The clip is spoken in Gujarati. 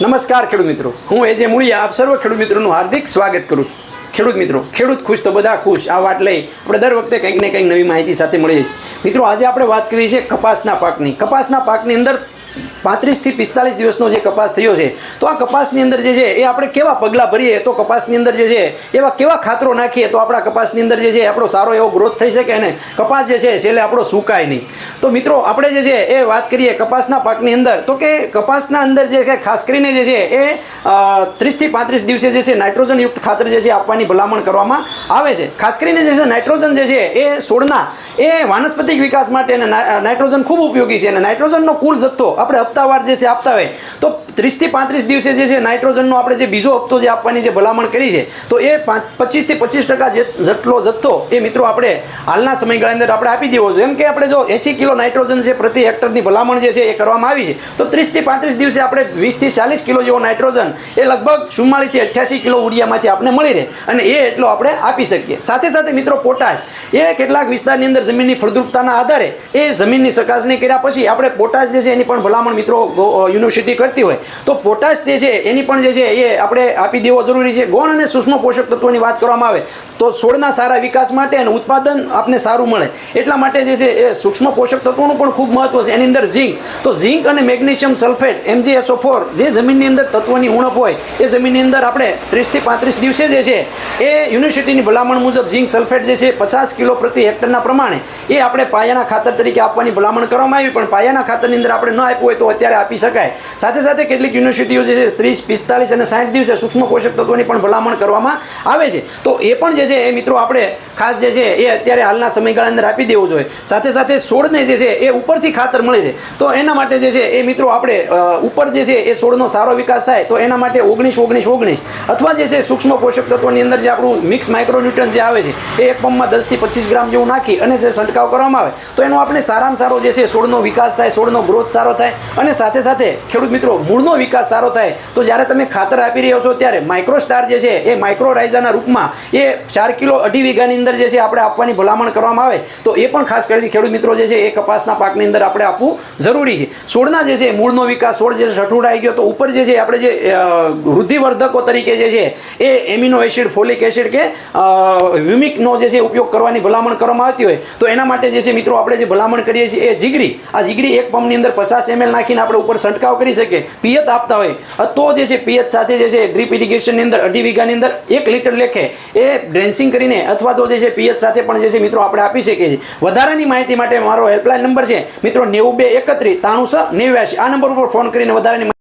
નમસ્કાર ખેડૂત મિત્રો. હું એજે મુળિયા, આપ સર્વ ખેડૂત મિત્રોનું હાર્દિક સ્વાગત કરું છું. ખેડૂત મિત્રો, ખેડૂત ખુશ તો બધા ખુશ, આ વાત લઈ આપણે દર વખતે કંઈક ને કંઈક નવી માહિતી સાથે મળીએ છીએ. મિત્રો, આજે આપણે વાત કરીએ છીએ કપાસના પાકની. કપાસના પાકની અંદર પાંત્રીસથી પિસ્તાલીસ દિવસનો જે કપાસ થયો છે તો આ કપાસની અંદર જે છે એ આપણે કેવા પગલાં ભરીએ તો કપાસની અંદર જે છે એવા કેવા ખાતરો નાખીએ તો આપણા કપાસની અંદર જે છે આપણો સારો એવો ગ્રોથ થઈ શકે અને કપાસ જે છે છેલ્લે આપણો સુકાય નહીં તો મિત્રો આપણે જે છે એ વાત કરીએ કપાસના પાકની અંદર તો કે કપાસના અંદર જે છે ખાસ કરીને જે છે એ ત્રીસથી પાંત્રીસ દિવસે જે છે નાઇટ્રોજનયુક્ત ખાતર જે છે આપવાની ભલામણ કરવામાં આવે છે ખાસ કરીને જે છે નાઇટ્રોજન જે છે એ છોડના એ વાનસ્પતિક વિકાસ માટે નાઇટ્રોજન ખૂબ ઉપયોગી છે અને નાઇટ્રોજનનો કુલ જથ્થો આપણે હપ્તાવાર જે છે આપતા હોય. તો ત્રીસથી પાંત્રીસ દિવસે જે છે નાઇટ્રોજનનો આપણે જે બીજો હપ્તો જે આપવાની જે ભલામણ કરી છે, તો એ પાંચ પચીસથી પચીસ ટકા જેટલો જથ્થો એ મિત્રો આપણે હાલના સમયગાળા અંદર આપણે આપી દેવો જોઈએ. એમ કે આપણે જો એંસી કિલો નાઇટ્રોજન છે પ્રતિ હેક્ટરની ભલામણ જે છે એ કરવામાં આવી છે, તો ત્રીસથી પાંત્રીસ દિવસે આપણે વીસથી ચાલીસ કિલો જેવો નાઇટ્રોજન એ લગભગ ચુમ્માળીસથી અઠ્યાસી કિલો ઉડિયામાંથી આપણે મળી રહે અને એ એટલો આપણે આપી શકીએ. સાથે સાથે મિત્રો પોટાશ, એ કેટલાક વિસ્તારની અંદર જમીનની ફળદ્રુપતાના આધારે એ જમીનની ચકાસણી કર્યા પછી આપણે પોટાશ જે છે એની પણ ભલામણ મિત્રો યુનિવર્સિટી કરતી હોય, તો પોટાશ જે છે, એની પણ જે છે, એ આપણે આપી દેવો જરૂરી છે. ગૌણ અને સૂક્ષ્મ પોષક તત્વોની વાત કરવામાં આવે, તો છોડના સારા વિકાસ માટે અને ઉત્પાદન આપને સારું મળે. એટલા માટે જે છે, એ સૂક્ષ્મ પોષક તત્વોનું પણ ખૂબ મહત્વ છે. એની અંદર ઝીંક, તો ઝીંક અને મેગ્નેશિયમ સલ્ફેટ એમજીએસઓ ફોર, જે જમીનની અંદર તત્વોની ઉણપ હોય, એ જમીનની અંદર આપણે ત્રીસથી પાંત્રીસ દિવસે જે છે, એ યુનિવર્સિટીની ભલામણ મુજબ ઝીંક સલ્ફેટ જે છે, પચાસ કિલો પ્રતિ હેક્ટરના પ્રમાણે, એ આપણે પાયાના ખાતર તરીકે આપવાની ભલામણ કરવામાં આવી. પણ પાયાના ખાતરની અંદર આપણે ન આપ્યું હોય તો અત્યારે આપી શકાય. સાથે સાથે કેટલીક યુનિવર્સિટીઓ જે છે, ત્રીસ, પિસ્તાલીસ અને સાઠ દિવસે સૂક્ષ્મ પોષક તત્વોની પણ ભલામણ કરવામાં આવે છે. તો એ પણ જે છે, એ મિત્રો આપણે ખાસ જે છે, એ અત્યારે હાલના સમયગાળા અંદર આપી દેવું જોઈએ. સાથે સાથે છોડને જે છે, એ ઉપરથી ખાતર મળે છે. તો એના માટે જે છે, એ મિત્રો આપણે ઉપર જે છે, એ છોડનો સારો વિકાસ થાય, તો એના માટે ઓગણીસ ઓગણીસ ઓગણીસ અથવા જે છે, સૂક્ષ્મ પોષક તત્વોની અંદર જે આપણું મિક્સ માઇક્રોન્યુટ્રન જે આવે છે, એ એક પંપમાં દસથી પચીસ ગ્રામ જેવું નાખી અને જે છંટકાવ કરવામાં આવે, તો એનો આપણે સારામાં સારો જે છે છોડનો વિકાસ થાય છોડનો ગ્રોથ સારો થાય. અને સાથે સાથે ખેડૂત મિત્રો, મૂળનો વિકાસ સારો થાય. તો જ્યારે તમે ખાતર આપી રહ્યો છો ત્યારે માઇક્રોસ્ટાર જે છે, એ માઇક્રોરાઇઝાના રૂપમાં એ ચાર કિલો અઢી વીઘાની અંદર જે છે, આપણે આપવાની ભલામણ કરવામાં આવે. તો એ પણ ખાસ કરીને ખેડૂત મિત્રો જે છે, એ કપાસના પાકની અંદર આપણે આપવું જરૂરી છે. છોડના જે છે, મૂળનો વિકાસ છોડ જે સઠુડાઈ ગયો. તો ઉપર જે છે, આપણે જે વૃદ્ધિવર્ધકો તરીકે જે છે, એ એમિનો એસિડ, ફોલિક એસિડ કે હ્યુમિકનો જે છે, ઉપયોગ કરવાની ભલામણ કરવામાં આવતી હોય. તો એના માટે જે છે, મિત્રો, આપણે જે ભલામણ કરીએ છીએ, એ જીગરી. આ જીગરી એક પંપની અંદર પચાસ એમએલ નાખીને આપણે ઉપર છંટકાવ કરી શકીએ. પિયત આપતા હોય. તો જે છે, પિયત સાથે જે છે ડ્રીપ ઇરિગેશનની અંદર, અઢી વીઘાની અંદર એક લીટર લેખે એ ડ્રેન્સિંગ કરીને અથવા તો જે છે, પિયત સાથે પણ જે છે, મિત્રો, આપણે આપી શકીએ છીએ. વધારાની માહિતી માટે મારો હેલ્પલાઇન નંબર છે, મિત્રો નેવું બે એકત્રીસ ત્રાણું છ નેવ્યાસી આ નંબર ઉપર ફોન કરીને વધારાની